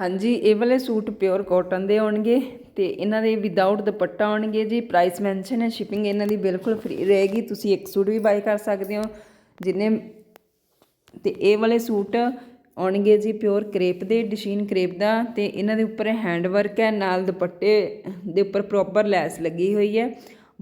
ਹਾਂਜੀ, ਇਹ ਵਾਲੇ ਸੂਟ ਪਿਓਰ ਕਾਟਨ ਦੇ ਆਉਣਗੇ ਤੇ ਇਹਨਾਂ ਦੇ ਵਿਦਆਊਟ ਦੁਪੱਟਾ ਆਉਣਗੇ ਜੀ। ਪ੍ਰਾਈਸ ਮੈਂਸ਼ਨ ਹੈ ਸ਼ਿਪਿੰਗ ਇਹਨਾਂ ਦੀ ਬਿਲਕੁਲ ਫ੍ਰੀ ਰਹੇਗੀ। ਤੁਸੀਂ ਇੱਕ ਸੂਟ ਵੀ ਬਾਈ ਕਰ ਸਕਦੇ ਹੋ, ਜਿੰਨੇ ਤੇ ਇਹ ਵਾਲੇ ਸੂਟ ਆਉਣਗੇ ਜੀ ਪਿਓਰ ਕਰੇਪ ਦੇ ਡਿਸ਼ੀਨ ਕਰੇਪ ਦਾ ਤੇ ਇਹਨਾਂ ਦੇ ਉੱਪਰ ਹੈਂਡ ਵਰਕ ਹੈ, ਨਾਲ ਦੁਪੱਟੇ ਦੇ ਉੱਪਰ ਪ੍ਰੋਪਰ ਲੈਸ ਲੱਗੀ ਹੋਈ ਹੈ।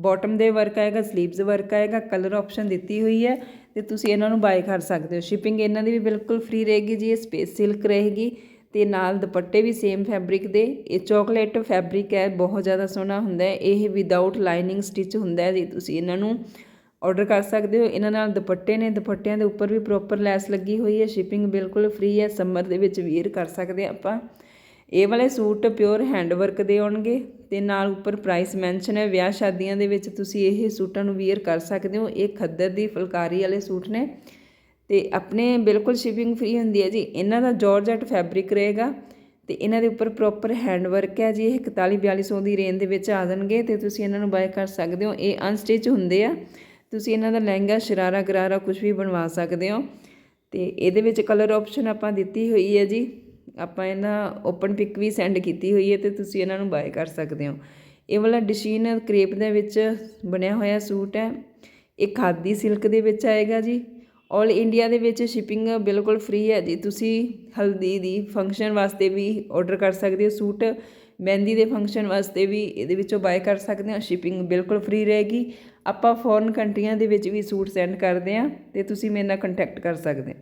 ਬਾਟਮ ਦੇ ਵਰਕ ਆਏਗਾ ਸਲੀਵਸ ਵਰਕ ਆਏਗਾ ਕਲਰ ਆਪਸ਼ਨ ਦਿੱਤੀ ਹੋਈ ਹੈ ਤੇ ਤੁਸੀਂ ਇਹਨਾਂ ਨੂੰ ਬਾਈ ਕਰ ਸਕਦੇ ਹੋ। ਸ਼ਿਪਿੰਗ ਇਹਨਾਂ ਦੀ ਵੀ ਬਿਲਕੁਲ ਫ੍ਰੀ ਰਹੇਗੀ ਜੀ, ਇਹ ਸਪੇਸ ਸਿਲਕ ਰਹੇਗੀ। ਅਤੇ ਨਾਲ ਦੁਪੱਟੇ ਵੀ ਸੇਮ ਫੈਬਰਿਕ ਦੇ। ਇਹ ਚੋਕਲੇਟ ਫੈਬਰਿਕ ਹੈ, ਬਹੁਤ ਜ਼ਿਆਦਾ ਸੋਹਣਾ ਹੁੰਦਾ ਹੈ। ਇਹ ਵਿਦਆਊਟ ਲਾਈਨਿੰਗ ਸਟਿਚ ਹੁੰਦਾ ਹੈ ਜੀ। ਤੁਸੀਂ ਇਹਨਾਂ ਨੂੰ ਆਰਡਰ ਕਰ ਸਕਦੇ ਹੋ। ਇਹਨਾਂ ਨਾਲ ਦੁਪੱਟੇ ਨੇ, ਦੁਪੱਟਿਆਂ ਦੇ ਉੱਪਰ ਵੀ ਪ੍ਰੋਪਰ ਲੈਸ ਲੱਗੀ ਹੋਈ ਹੈ। ਸ਼ਿਪਿੰਗ ਬਿਲਕੁਲ ਫ੍ਰੀ ਹੈ। ਸਮਰ ਦੇ ਵਿੱਚ ਵੀਅਰ ਕਰ ਸਕਦੇ ਹਾਂ ਆਪਾਂ। ਇਹ ਵਾਲੇ ਸੂਟ ਪਿਓਰ ਹੈਂਡ ਵਰਕ ਦੇ ਆਉਣਗੇ। ਤੇ ਨਾਲ ਉੱਪਰ ਪ੍ਰਾਈਸ ਮੈਂਸ਼ਨ ਹੈ। ਵਿਆਹ ਸ਼ਾਦੀਆਂ ਦੇ ਵਿੱਚ ਤੁਸੀਂ ਇਹ ਸੂਟਾਂ ਨੂੰ ਵੀਅਰ ਕਰ ਸਕਦੇ ਹੋ। ਇਹ ਖੱਦਰ ਦੀ ਫੁਲਕਾਰੀ ਵਾਲੇ ਸੂਟ ਨੇ। ਤੇ ਆਪਣੇ ਬਿਲਕੁਲ ਸ਼ਿਪਿੰਗ ਫ੍ਰੀ ਹੁੰਦੀ ਹੈ ਜੀ। ਇਹਨਾਂ ਦਾ ਜਾਰਜਟ ਫੈਬਰਿਕ ਰਹੇਗਾ ਤੇ ਇਹਨਾਂ ਦੇ ਉੱਪਰ ਪ੍ਰੋਪਰ ਹੈਂਡ ਵਰਕ ਹੈ ਜੀ। ਇਹ 41 4200 ਦੀ ਰੇਂਜ ਦੇ ਵਿੱਚ ਆ ਜਾਣਗੇ ਤੇ ਤੁਸੀਂ ਇਹਨਾਂ ਨੂੰ ਬਾਏ ਕਰ ਸਕਦੇ ਹੋ। ਇਹ ਅਨਸਟਿਚ ਹੁੰਦੇ ਆ। ਤੁਸੀਂ ਇਹਨਾਂ ਦਾ ਲਹਿੰਗਾ, ਸ਼ਰਾਰਾ, ਗਰਾਰਾ ਕੁਝ ਵੀ ਬਣਵਾ ਸਕਦੇ ਹੋ। ਤੇ ਇਹਦੇ ਵਿੱਚ ਕਲਰ ਆਪਸ਼ਨ ਆਪਾਂ ਦਿੱਤੀ ਹੋਈ ਹੈ ਜੀ। ਆਪਾਂ ਇਹਨਾਂ ਓਪਨ ਪਿਕ ਵੀ ਸੈਂਡ ਕੀਤੀ ਹੋਈ ਹੈ ਤੇ ਤੁਸੀਂ ਇਹਨਾਂ ਨੂੰ ਬਾਏ ਕਰ ਸਕਦੇ ਹੋ। ਇਹ ਵਾਲਾ ਡਿਸ਼ੀਨ ਕ੍ਰੇਪ ਦੇ ਵਿੱਚ ਬਣਿਆ ਹੋਇਆ ਸੂਟ ਹੈ। ਇਹ ਖਾਦੀ ਸਿਲਕ ਦੇ ਵਿੱਚ ਆਏਗਾ ਜੀ। 올 ਇੰਡੀਆ ਦੇ ਵਿੱਚ ਸ਼ਿਪਿੰਗ ਬਿਲਕੁਲ ਫ੍ਰੀ ਹੈ ਜੀ। ਤੁਸੀਂ ਹਲਦੀ ਦੀ ਫੰਕਸ਼ਨ ਵਾਸਤੇ ਵੀ ਆਰਡਰ ਕਰ ਸਕਦੇ ਹੋ। ਸੂਟ ਮਹਿੰਦੀ ਦੇ ਫੰਕਸ਼ਨ ਵਾਸਤੇ ਵੀ ਇਹਦੇ ਵਿੱਚੋਂ ਬਾਏ ਕਰ ਸਕਦੇ ਹੋ। ਸ਼ਿਪਿੰਗ ਬਿਲਕੁਲ ਫ੍ਰੀ ਰਹੇਗੀ। ਆਪਾਂ ਫੋਰਨ ਕੰਟਰੀਆਂ ਦੇ ਵਿੱਚ ਵੀ ਸੂਟ ਸੈਂਡ ਕਰਦੇ ਹਾਂ ਤੇ ਤੁਸੀਂ ਮੇਰੇ ਨਾਲ ਕੰਟੈਕਟ ਕਰ ਸਕਦੇ